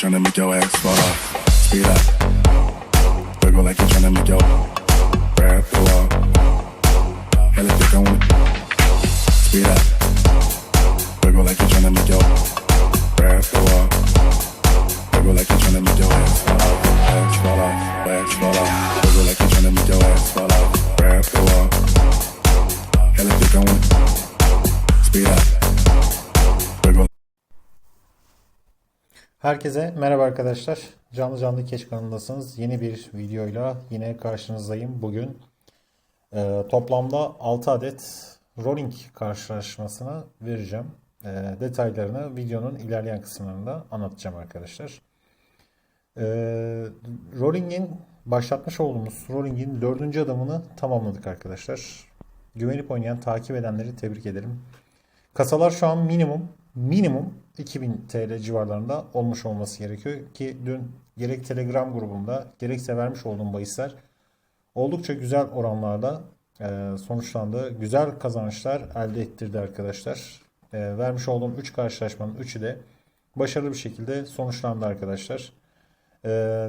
tryna make your ass fall off. Speed up. Wiggle like you're tryna make your grab go up. Hella thick on it. Speed up. Wiggle like you're tryna make your grab go up. Wiggle like you're tryna make your ass fall off. Ass fall off. Ass fall off. Wiggle like you're tryna make your ass fall off. Grab go up. Hella thick on it. Speed up. Herkese merhaba arkadaşlar. Canlı canlı Keş kanalındasınız. Yeni bir videoyla yine karşınızdayım. Bugün e, toplamda 6 adet rolling karşılaşmasını vereceğim. E, detaylarını videonun ilerleyen kısımlarında anlatacağım arkadaşlar. E, rolling'in başlatmış olduğumuz rolling'in dördüncü adımını tamamladık arkadaşlar. Güvenip oynayan, takip edenleri tebrik ederim. Kasalar şu an minimum minimum 2000 TL civarlarında olmuş olması gerekiyor ki dün gerek Telegram grubumda gerekse vermiş olduğum bahisler oldukça güzel oranlarda e, sonuçlandı. Güzel kazançlar elde ettirdi arkadaşlar. E, vermiş olduğum 3 karşılaşmanın 3'ü de başarılı bir şekilde sonuçlandı arkadaşlar. E,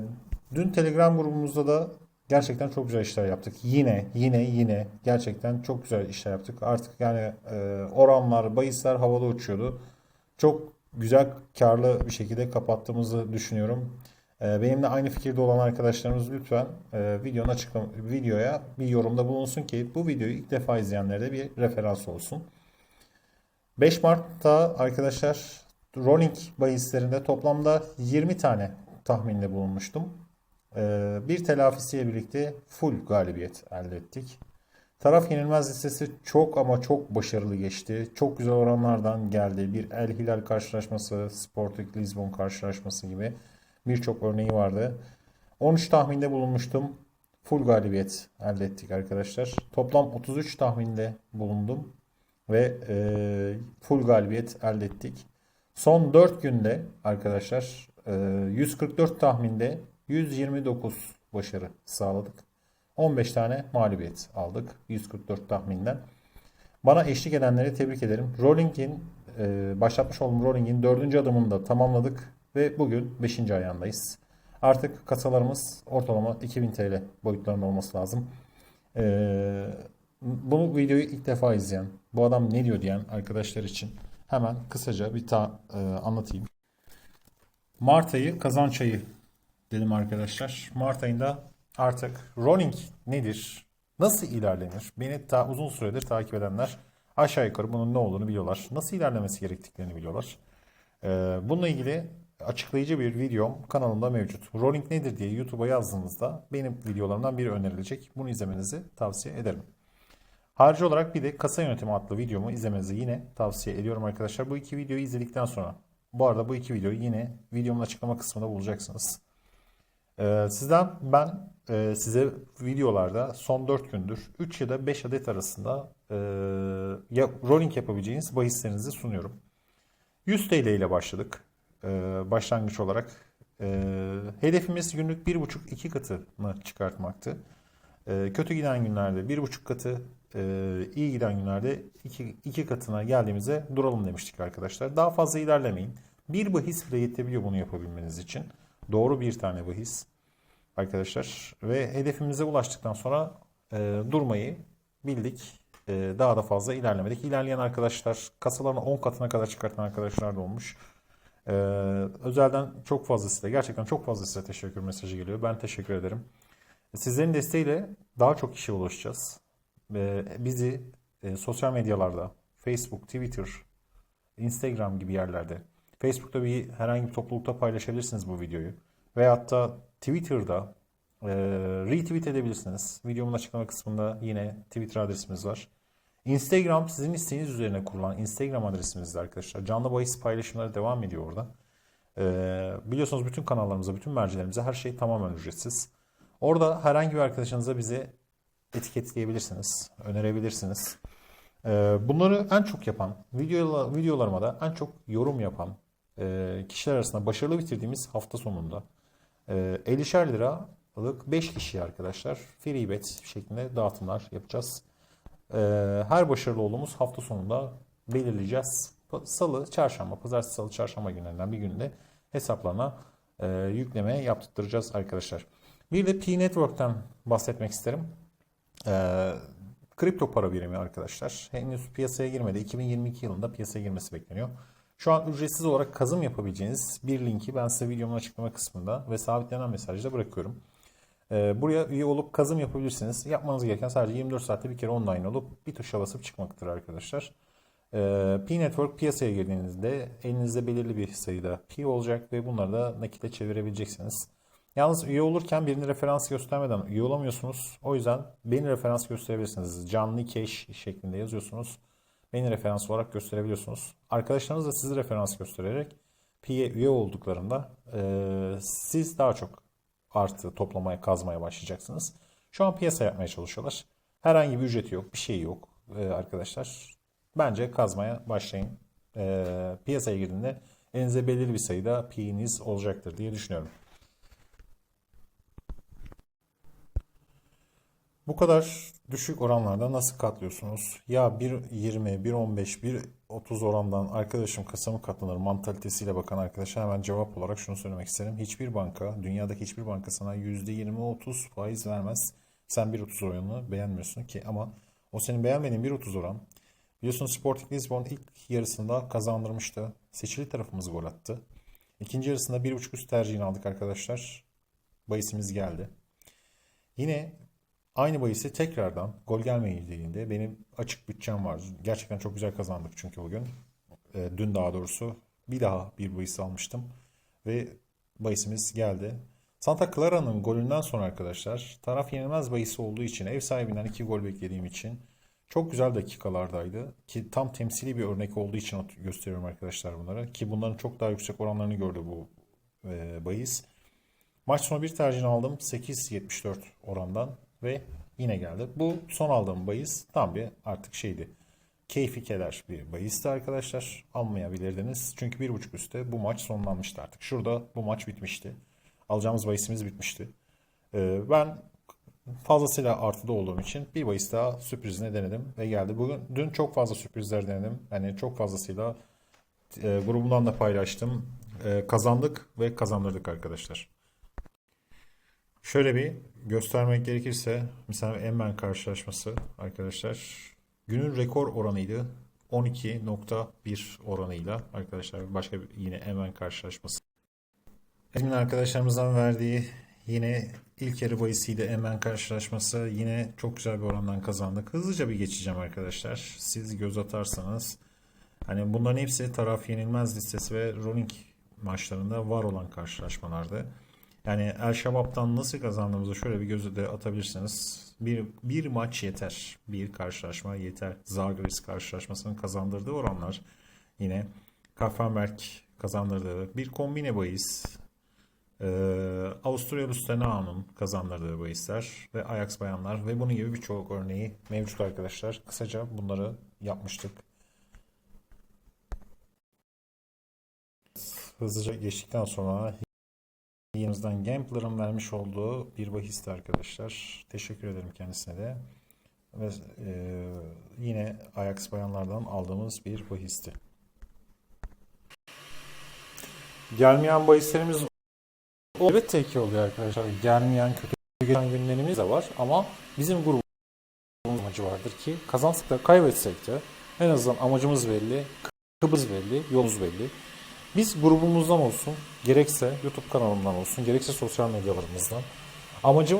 dün Telegram grubumuzda da gerçekten çok güzel işler yaptık. Yine, yine, yine gerçekten çok güzel işler yaptık. Artık yani e, oranlar, bahisler havada uçuyordu. Çok güzel, karlı bir şekilde kapattığımızı düşünüyorum. E, benimle aynı fikirde olan arkadaşlarımız lütfen e, videonun açıklama, videoya bir yorumda bulunsun ki bu videoyu ilk defa izleyenlere bir referans olsun. 5 Mart'ta arkadaşlar rolling bahislerinde toplamda 20 tane tahminde bulunmuştum. Ee, bir telafisiyle birlikte full galibiyet elde ettik. Taraf yenilmez listesi çok ama çok başarılı geçti. Çok güzel oranlardan geldi. Bir El Hilal karşılaşması, Sporting Lisbon karşılaşması gibi birçok örneği vardı. 13 tahminde bulunmuştum. Full galibiyet elde ettik arkadaşlar. Toplam 33 tahminde bulundum ve e, full galibiyet elde ettik. Son 4 günde arkadaşlar e, 144 tahminde 129 başarı sağladık. 15 tane mağlubiyet aldık 144 tahminden. Bana eşlik edenleri tebrik ederim. Rolling'in e, başlatmış olduğum Rolling'in 4. adımını da tamamladık ve bugün 5. ayağındayız. Artık kasalarımız ortalama 2000 TL boyutlarında olması lazım. E, bunu videoyu ilk defa izleyen, bu adam ne diyor diyen arkadaşlar için hemen kısaca bir ta, e, anlatayım. Mart ayı kazanç ayı dedim arkadaşlar. Mart ayında artık rolling nedir? Nasıl ilerlenir? Beni ta uzun süredir takip edenler aşağı yukarı bunun ne olduğunu biliyorlar. Nasıl ilerlemesi gerektiklerini biliyorlar. Ee, bununla ilgili açıklayıcı bir videom kanalımda mevcut. Rolling nedir diye YouTube'a yazdığınızda benim videolarımdan biri önerilecek. Bunu izlemenizi tavsiye ederim. Harici olarak bir de kasa yönetimi adlı videomu izlemenizi yine tavsiye ediyorum arkadaşlar. Bu iki videoyu izledikten sonra bu arada bu iki videoyu yine videomun açıklama kısmında bulacaksınız. Ee, sizden ben e, size videolarda son 4 gündür 3 ya da 5 adet arasında e, ya, rolling yapabileceğiniz bahislerinizi sunuyorum. 100 TL ile başladık e, başlangıç olarak. E, hedefimiz günlük 1,5-2 katını çıkartmaktı. E, kötü giden günlerde 1,5 katı, e, iyi giden günlerde 2, 2 katına geldiğimizde duralım demiştik arkadaşlar. Daha fazla ilerlemeyin. Bir bahis bile yetebiliyor bunu yapabilmeniz için. Doğru bir tane bahis arkadaşlar. Ve hedefimize ulaştıktan sonra e, durmayı bildik. E, daha da fazla ilerlemedik. İlerleyen arkadaşlar kasalarını 10 katına kadar çıkartan arkadaşlar da olmuş. E, özelden çok fazla size gerçekten çok fazla size teşekkür mesajı geliyor. Ben teşekkür ederim. Sizlerin desteğiyle daha çok kişiye ulaşacağız. E, bizi e, sosyal medyalarda Facebook, Twitter, Instagram gibi yerlerde Facebook'ta bir herhangi bir toplulukta paylaşabilirsiniz bu videoyu. Veyahut da Twitter'da e, retweet edebilirsiniz. Videomun açıklama kısmında yine Twitter adresimiz var. Instagram sizin isteğiniz üzerine kurulan Instagram adresimizde arkadaşlar. Canlı bahis paylaşımları devam ediyor orada. E, biliyorsunuz bütün kanallarımıza, bütün mercilerimize her şey tamamen ücretsiz. Orada herhangi bir arkadaşınıza bizi etiketleyebilirsiniz, önerebilirsiniz. E, bunları en çok yapan, video, videolarıma da en çok yorum yapan kişiler arasında başarılı bitirdiğimiz hafta sonunda e, 50'şer liralık 5 kişi arkadaşlar free bet şeklinde dağıtımlar yapacağız. E, her başarılı olduğumuz hafta sonunda belirleyeceğiz. Salı, çarşamba, pazartesi, salı, çarşamba günlerinden bir günde hesaplarına e, yükleme yaptıracağız arkadaşlar. Bir de P-Network'ten bahsetmek isterim. Ee, kripto para birimi arkadaşlar. Henüz piyasaya girmedi. 2022 yılında piyasaya girmesi bekleniyor. Şu an ücretsiz olarak kazım yapabileceğiniz bir linki ben size videomun açıklama kısmında ve sabitlenen mesajda bırakıyorum. Ee, buraya üye olup kazım yapabilirsiniz. Yapmanız gereken sadece 24 saatte bir kere online olup bir tuşa basıp çıkmaktır arkadaşlar. Ee, P-Network piyasaya girdiğinizde elinizde belirli bir sayıda P olacak ve bunları da nakite çevirebileceksiniz. Yalnız üye olurken birini referans göstermeden üye olamıyorsunuz. O yüzden beni referans gösterebilirsiniz. Canlı cash şeklinde yazıyorsunuz. Beni referans olarak gösterebiliyorsunuz. Arkadaşlarınız da sizi referans göstererek P'ye üye olduklarında eee, siz daha çok artı toplamaya, kazmaya başlayacaksınız. Şu an piyasa yapmaya çalışıyorlar. Herhangi bir ücreti yok, bir şey yok eee, arkadaşlar. Bence kazmaya başlayın. Eee, piyasaya girdiğinde elinize belirli bir sayıda P'niz olacaktır diye düşünüyorum. Bu kadar düşük oranlarda nasıl katlıyorsunuz? Ya 1.20, 1.15, 1.30 orandan arkadaşım kasa mı katlanır mantalitesiyle bakan arkadaşa hemen cevap olarak şunu söylemek isterim. Hiçbir banka, dünyadaki hiçbir banka sana %20-30 faiz vermez. Sen 1.30 oranını beğenmiyorsun ki ama o senin beğenmediğin 1.30 oran biliyorsun Sporting Lisbon ilk yarısında kazandırmıştı. Seçili tarafımız gol attı. İkinci yarısında 1.5 üst tercihini aldık arkadaşlar. Bahisimiz geldi. Yine aynı bahisi tekrardan gol gelmeyeceğinde benim açık bütçem var. Gerçekten çok güzel kazandık çünkü bugün. E, dün daha doğrusu bir daha bir bahis almıştım. Ve bahisimiz geldi. Santa Clara'nın golünden sonra arkadaşlar taraf yenilmez bahisi olduğu için ev sahibinden iki gol beklediğim için çok güzel dakikalardaydı. Ki tam temsili bir örnek olduğu için gösteriyorum arkadaşlar bunları. Ki bunların çok daha yüksek oranlarını gördü bu e, bahis. Maç sonu bir tercihini aldım 8.74 orandan ve yine geldi. Bu son aldığım bahis tam bir artık şeydi. Keyfi keder bir bahisti arkadaşlar. Almayabilirdiniz. Çünkü bir buçuk üstte bu maç sonlanmıştı artık. Şurada bu maç bitmişti. Alacağımız bahisimiz bitmişti. Ee, ben fazlasıyla artıda olduğum için bir bahis daha sürprizine denedim ve geldi. Bugün dün çok fazla sürprizler denedim. Yani çok fazlasıyla e, grubumdan da paylaştım. E, kazandık ve kazandırdık arkadaşlar. Şöyle bir göstermek gerekirse mesela Emmen karşılaşması arkadaşlar günün rekor oranıydı. 12.1 oranıyla arkadaşlar başka bir yine Emmen karşılaşması. Emin arkadaşlarımızdan verdiği yine ilk yarı bahisiyle Emmen karşılaşması yine çok güzel bir orandan kazandık. Hızlıca bir geçeceğim arkadaşlar. Siz göz atarsanız hani bunların hepsi taraf yenilmez listesi ve rolling maçlarında var olan karşılaşmalardı. Yani El Şabab'tan nasıl kazandığımızı şöyle bir gözü de atabilirsiniz. Bir, bir maç yeter. Bir karşılaşma yeter. Zagreus karşılaşmasının kazandırdığı oranlar yine Kaffenberg kazandırdığı bir kombine bahis. Ee, Avusturya Lustenau'nun kazandırdığı bahisler ve Ajax bayanlar ve bunun gibi birçok örneği mevcut arkadaşlar. Kısaca bunları yapmıştık. Hızlıca geçtikten sonra Yanımızdan Gambler'ın vermiş olduğu bir bahisti arkadaşlar. Teşekkür ederim kendisine de. Ve e, yine Ajax bayanlardan aldığımız bir bahisti. Gelmeyen bahislerimiz elbette ki oluyor arkadaşlar. Gelmeyen kötü geçen günlerimiz de var ama bizim grubumuz amacı vardır ki kazansak da kaybetsek de en azından amacımız belli, kıbız belli, yolumuz belli. Biz grubumuzdan olsun, gerekse YouTube kanalımdan olsun, gerekse sosyal medyalarımızdan. Amacım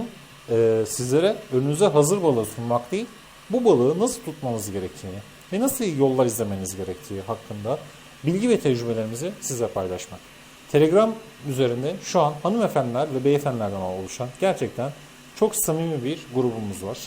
e, sizlere önünüze hazır balığı sunmak değil, bu balığı nasıl tutmanız gerektiğini ve nasıl yollar izlemeniz gerektiği hakkında bilgi ve tecrübelerimizi size paylaşmak. Telegram üzerinde şu an hanımefendiler ve beyefendilerden oluşan gerçekten çok samimi bir grubumuz var.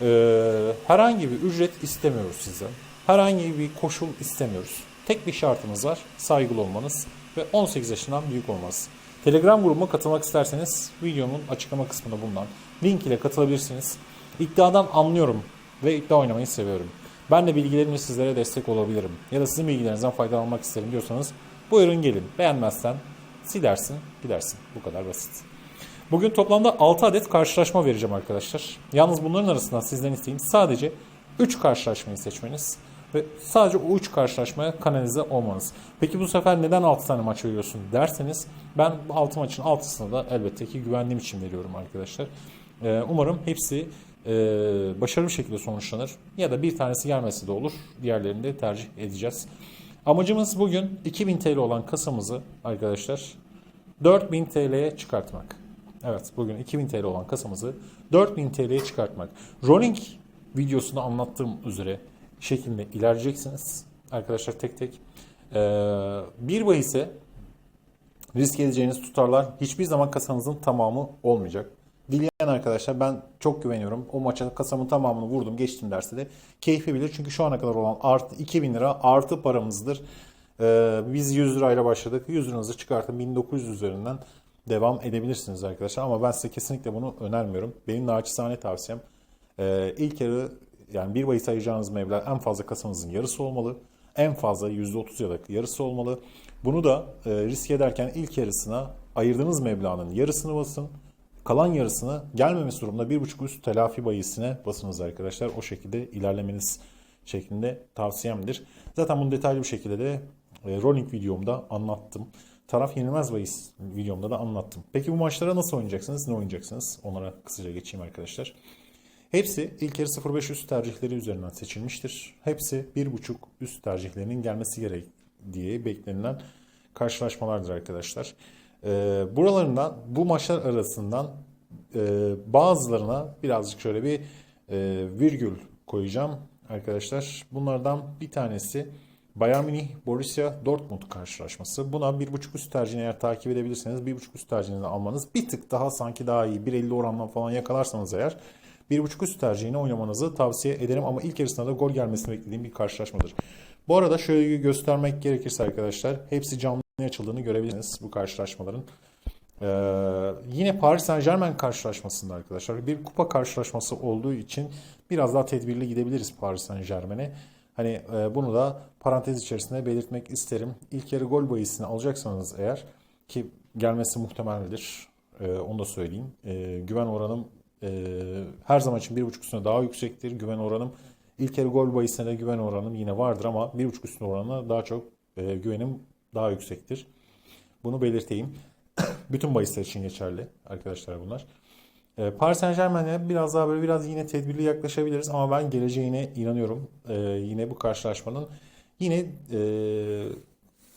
Ee, herhangi bir ücret istemiyoruz sizden. Herhangi bir koşul istemiyoruz. Tek bir şartımız var. Saygılı olmanız ve 18 yaşından büyük olmanız. Telegram grubuma katılmak isterseniz videonun açıklama kısmında bulunan link ile katılabilirsiniz. İddiadan anlıyorum ve iddia oynamayı seviyorum. Ben de bilgilerimle sizlere destek olabilirim. Ya da sizin bilgilerinizden faydalanmak isterim diyorsanız buyurun gelin. Beğenmezsen silersin gidersin. Bu kadar basit. Bugün toplamda 6 adet karşılaşma vereceğim arkadaşlar. Yalnız bunların arasından sizden isteğim sadece 3 karşılaşmayı seçmeniz. Ve sadece o 3 karşılaşmaya kanalize olmanız. Peki bu sefer neden 6 tane maç veriyorsun derseniz ben bu 6 maçın 6'sını da elbette ki güvendiğim için veriyorum arkadaşlar. Ee, umarım hepsi e, başarılı bir şekilde sonuçlanır. Ya da bir tanesi gelmesi de olur. Diğerlerini de tercih edeceğiz. Amacımız bugün 2000 TL olan kasamızı arkadaşlar 4000 TL'ye çıkartmak. Evet bugün 2000 TL olan kasamızı 4000 TL'ye çıkartmak. Rolling videosunda anlattığım üzere şeklinde ilerleyeceksiniz. Arkadaşlar tek tek. Ee, bir bahise risk edeceğiniz tutarlar hiçbir zaman kasanızın tamamı olmayacak. Dileyen arkadaşlar ben çok güveniyorum. O maça kasamın tamamını vurdum geçtim derse de keyfi bilir. Çünkü şu ana kadar olan artı 2000 lira artı paramızdır. Ee, biz 100 lirayla başladık. 100 liranızı çıkartın 1900 üzerinden devam edebilirsiniz arkadaşlar. Ama ben size kesinlikle bunu önermiyorum. Benim naçizane tavsiyem e, ilk yarı yani bir bahis ayıracağınız meblağ en fazla kasanızın yarısı olmalı. En fazla %30 ya da yarısı olmalı. Bunu da e, risk ederken ilk yarısına ayırdığınız meblağın yarısını basın. Kalan yarısını gelmemesi durumda bir buçuk üst telafi bayisine basınız arkadaşlar. O şekilde ilerlemeniz şeklinde tavsiyemdir. Zaten bunu detaylı bir şekilde de e, rolling videomda anlattım. Taraf yenilmez bahis videomda da anlattım. Peki bu maçlara nasıl oynayacaksınız? Ne oynayacaksınız? Onlara kısaca geçeyim arkadaşlar. Hepsi ilk yarı 0.5 üst tercihleri üzerinden seçilmiştir. Hepsi 1.5 üst tercihlerinin gelmesi gerek diye beklenilen karşılaşmalardır arkadaşlar. Ee, buralarından bu maçlar arasından e, bazılarına birazcık şöyle bir e, virgül koyacağım arkadaşlar. Bunlardan bir tanesi Bayern Münih Borussia Dortmund karşılaşması. Buna 1.5 üst tercihini eğer takip edebilirseniz 1.5 üst tercihini almanız bir tık daha sanki daha iyi 1.50 orandan falan yakalarsanız eğer 1.5 üst tercihini oynamanızı tavsiye ederim ama ilk yarısında da gol gelmesini beklediğim bir karşılaşmadır. Bu arada şöyle göstermek gerekirse arkadaşlar hepsi canlı açıldığını görebilirsiniz bu karşılaşmaların. Ee, yine Paris Saint Germain karşılaşmasında arkadaşlar bir kupa karşılaşması olduğu için biraz daha tedbirli gidebiliriz Paris Saint Germain'e. Hani e, bunu da parantez içerisinde belirtmek isterim. İlk yarı gol bayisini alacaksanız eğer ki gelmesi muhtemeldir. E, onu da söyleyeyim. E, güven oranım e, her zaman için 1.5 üstüne daha yüksektir. Güven oranım ilk yarı gol bayisine de güven oranım yine vardır ama 1.5 üstüne oranına daha çok e, güvenim daha yüksektir. Bunu belirteyim. Bütün bahisler için geçerli arkadaşlar bunlar. E, Paris Saint Germain'e biraz daha böyle biraz yine tedbirli yaklaşabiliriz ama ben geleceğine inanıyorum. E, yine bu karşılaşmanın yine e,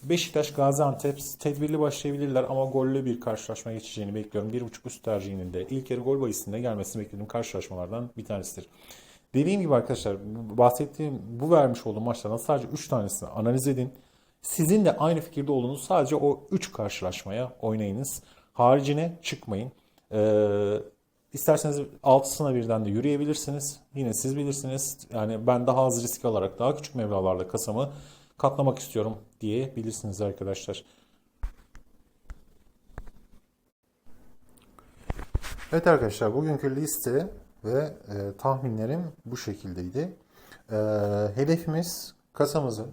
Beşiktaş Gaziantep tedbirli başlayabilirler ama gollü bir karşılaşma geçeceğini bekliyorum. 1.5 üst tercihinin de ilk yarı gol bahisinde gelmesini beklediğim karşılaşmalardan bir tanesidir. Dediğim gibi arkadaşlar bahsettiğim bu vermiş olduğum maçlardan sadece 3 tanesini analiz edin. Sizin de aynı fikirde olduğunuz sadece o 3 karşılaşmaya oynayınız. Haricine çıkmayın. Ee, isterseniz 6'sına birden de yürüyebilirsiniz. Yine siz bilirsiniz. Yani ben daha az risk alarak daha küçük mevralarla kasamı katlamak istiyorum diyebilirsiniz arkadaşlar. Evet arkadaşlar bugünkü liste ve e, tahminlerim bu şekildeydi. E, hedefimiz kasamızı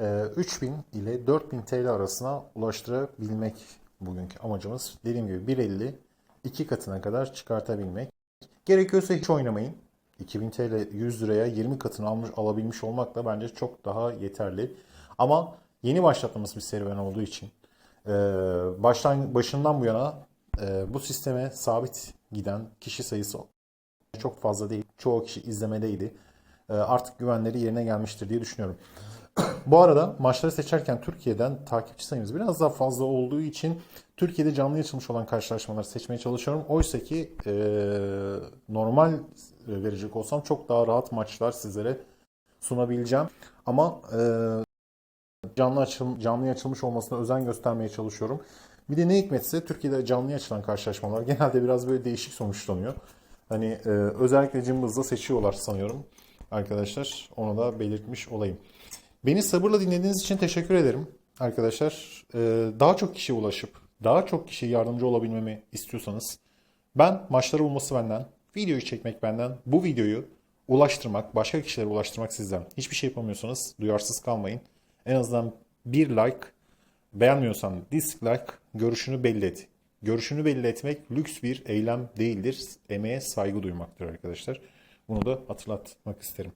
e, 3000 ile 4000 TL arasına ulaştırabilmek bugünkü amacımız. Dediğim gibi 1.50 iki katına kadar çıkartabilmek. Gerekiyorsa hiç oynamayın. 2000 TL 100 liraya 20 katını almış, alabilmiş olmak da bence çok daha yeterli. Ama yeni başlattığımız bir serüven olduğu için e, baştan, başından bu yana e, bu sisteme sabit giden kişi sayısı çok fazla değil. Çoğu kişi izlemedeydi. E, artık güvenleri yerine gelmiştir diye düşünüyorum. Bu arada maçları seçerken Türkiye'den takipçi sayımız biraz daha fazla olduğu için Türkiye'de canlı açılmış olan karşılaşmaları seçmeye çalışıyorum. Oysa ki e, normal verecek olsam çok daha rahat maçlar sizlere sunabileceğim. Ama e, canlı açıl, canlı açılmış olmasına özen göstermeye çalışıyorum. Bir de ne hikmetse Türkiye'de canlı açılan karşılaşmalar genelde biraz böyle değişik sonuçlanıyor. Hani e, özellikle cımbızla seçiyorlar sanıyorum arkadaşlar. Onu da belirtmiş olayım. Beni sabırla dinlediğiniz için teşekkür ederim arkadaşlar. Ee, daha çok kişiye ulaşıp daha çok kişiye yardımcı olabilmemi istiyorsanız ben maçları bulması benden, videoyu çekmek benden, bu videoyu ulaştırmak, başka kişilere ulaştırmak sizden. Hiçbir şey yapamıyorsanız duyarsız kalmayın. En azından bir like, beğenmiyorsan dislike, görüşünü belli et. Görüşünü belli etmek lüks bir eylem değildir. Emeğe saygı duymaktır arkadaşlar. Bunu da hatırlatmak isterim.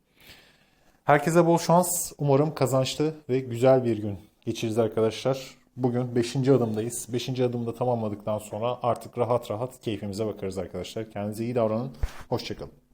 Herkese bol şans. Umarım kazançlı ve güzel bir gün geçiririz arkadaşlar. Bugün 5. adımdayız. 5. adımda tamamladıktan sonra artık rahat rahat keyfimize bakarız arkadaşlar. Kendinize iyi davranın. Hoşçakalın.